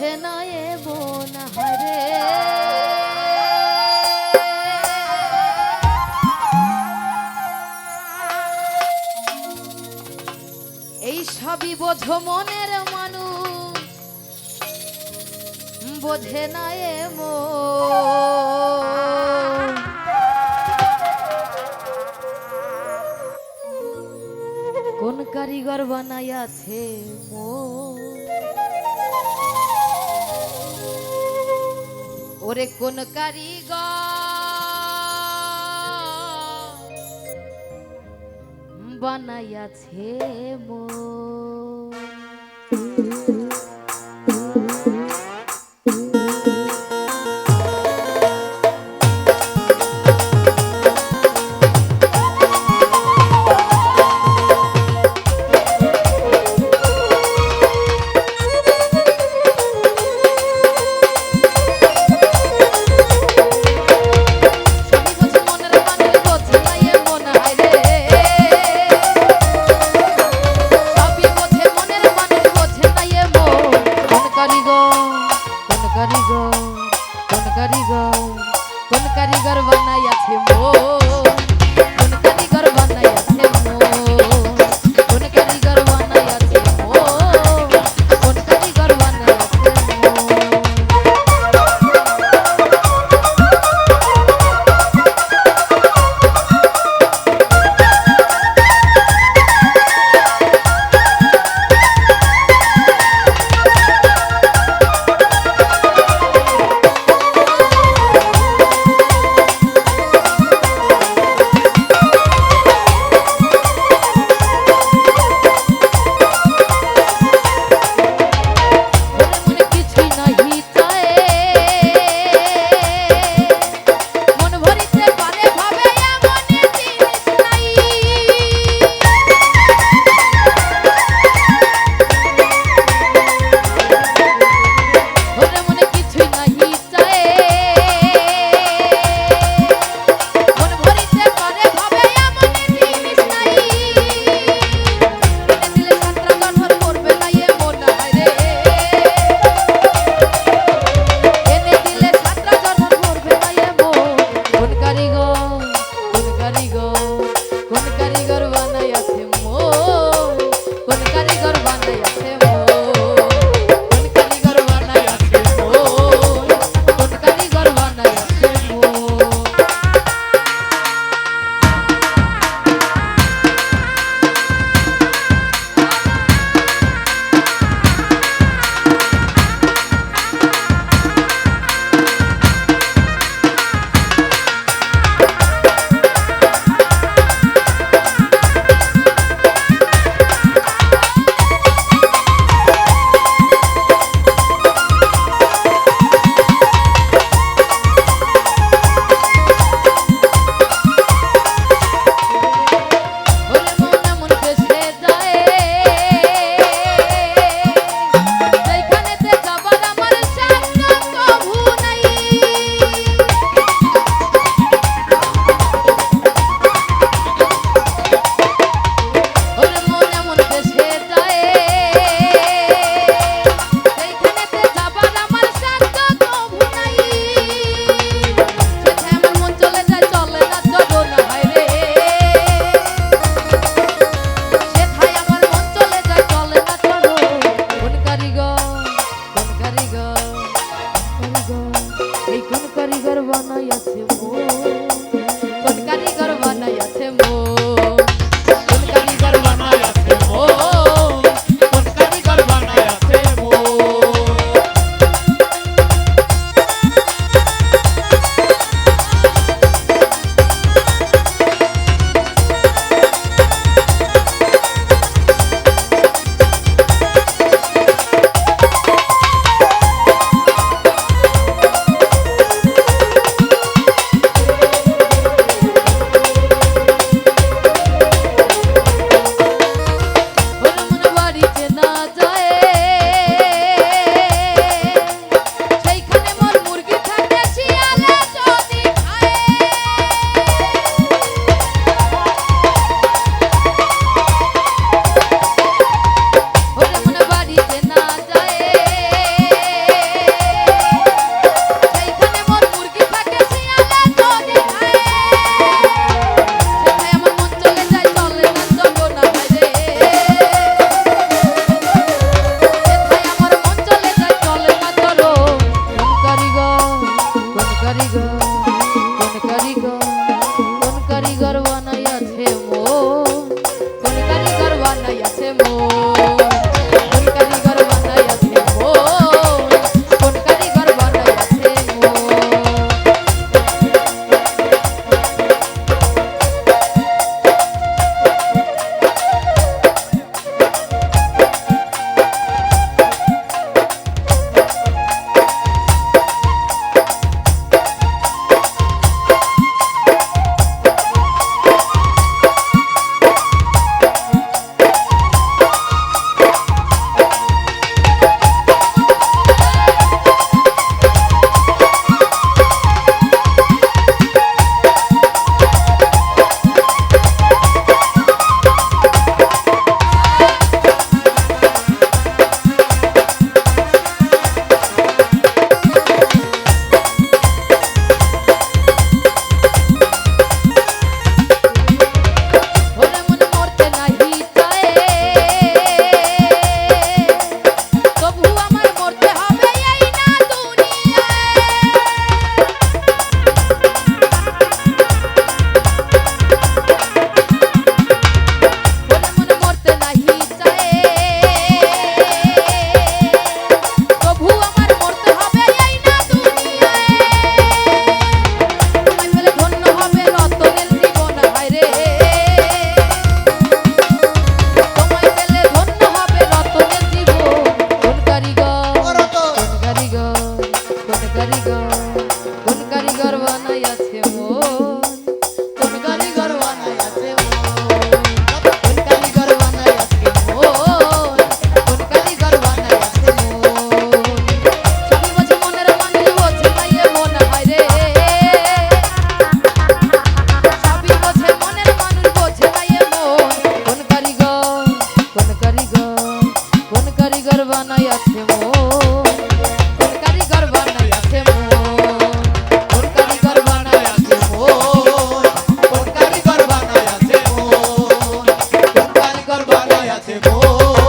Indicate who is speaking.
Speaker 1: বোঝে না এ বোন এই সবই বোঝো মনের মানুষ, বোঝে না মন। কোন কারিগর বানাইয়াছে মন? ওরে কোন কারিগ বানাইয়াছে মন करीगर बनाया थे वो। You gotta আছে
Speaker 2: বল।